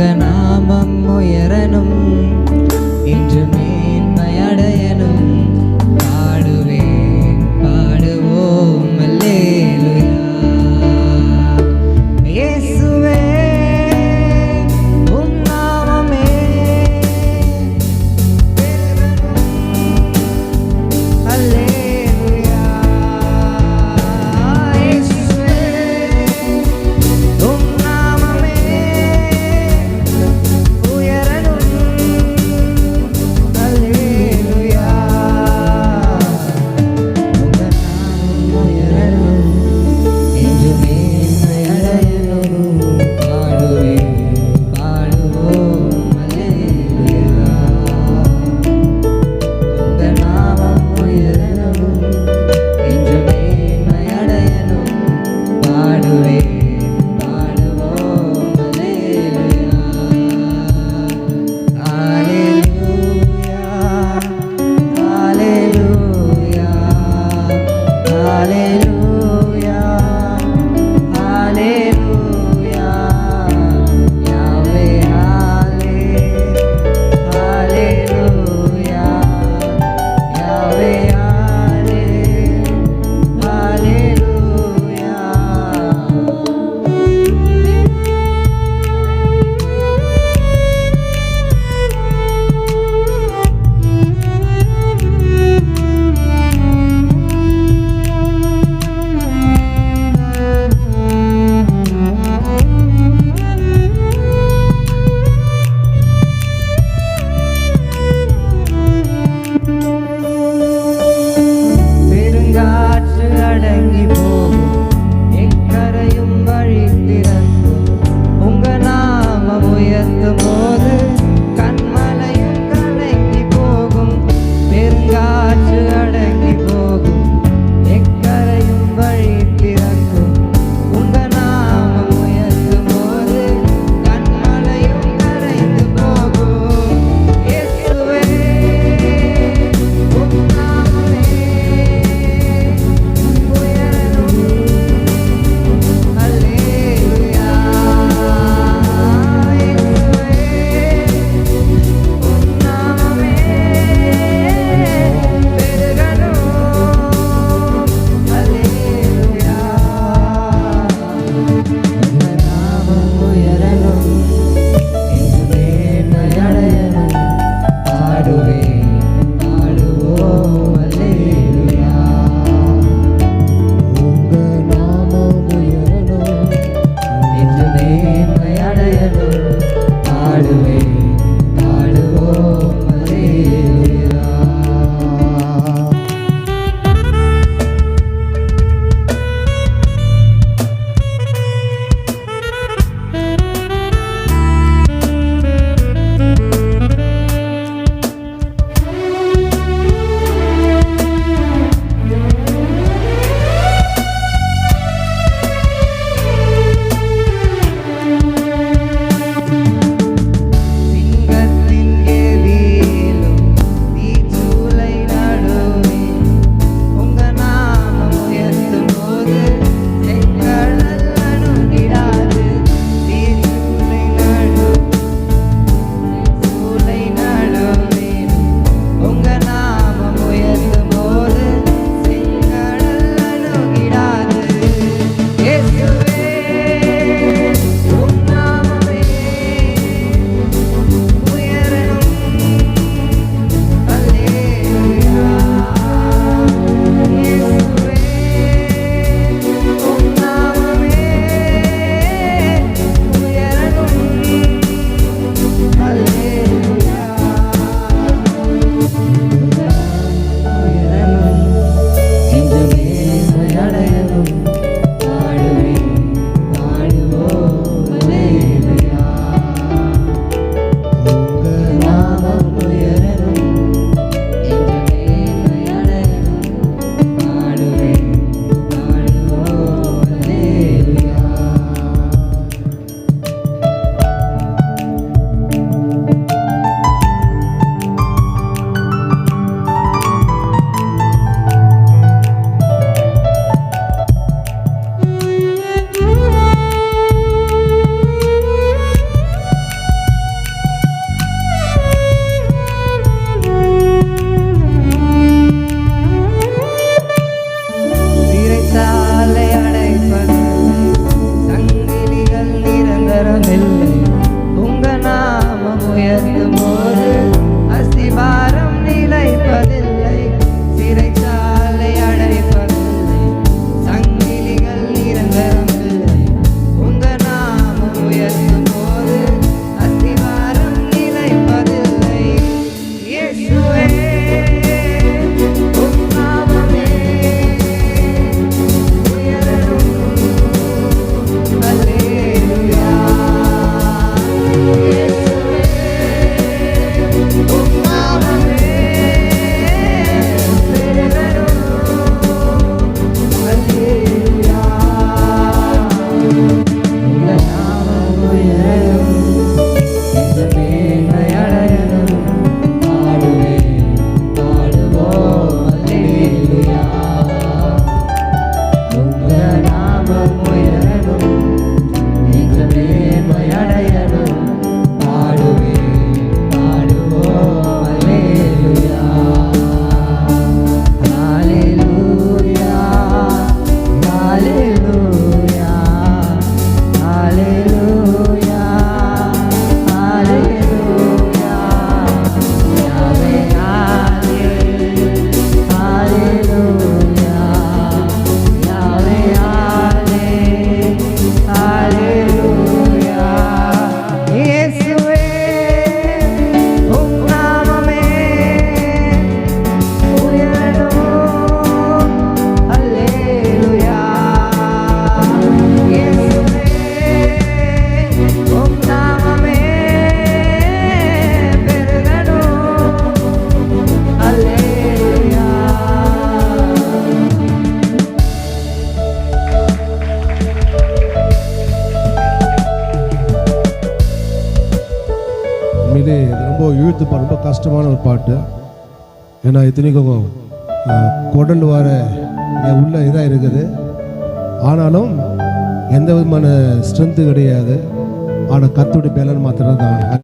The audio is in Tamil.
ಗಗನಾ ரொம்ப இழுத்து ரொம்ப கஷ்டமான ஒரு பாட்டு. ஏன்னா இத்தனைக்கும் குடல் வர என் உள்ள இதாக இருக்குது. ஆனாலும் எந்த விதமான ஸ்ட்ரென்த்து கிடையாது. ஆனால் கத்துடைய பலன் மாத்திரம் தான்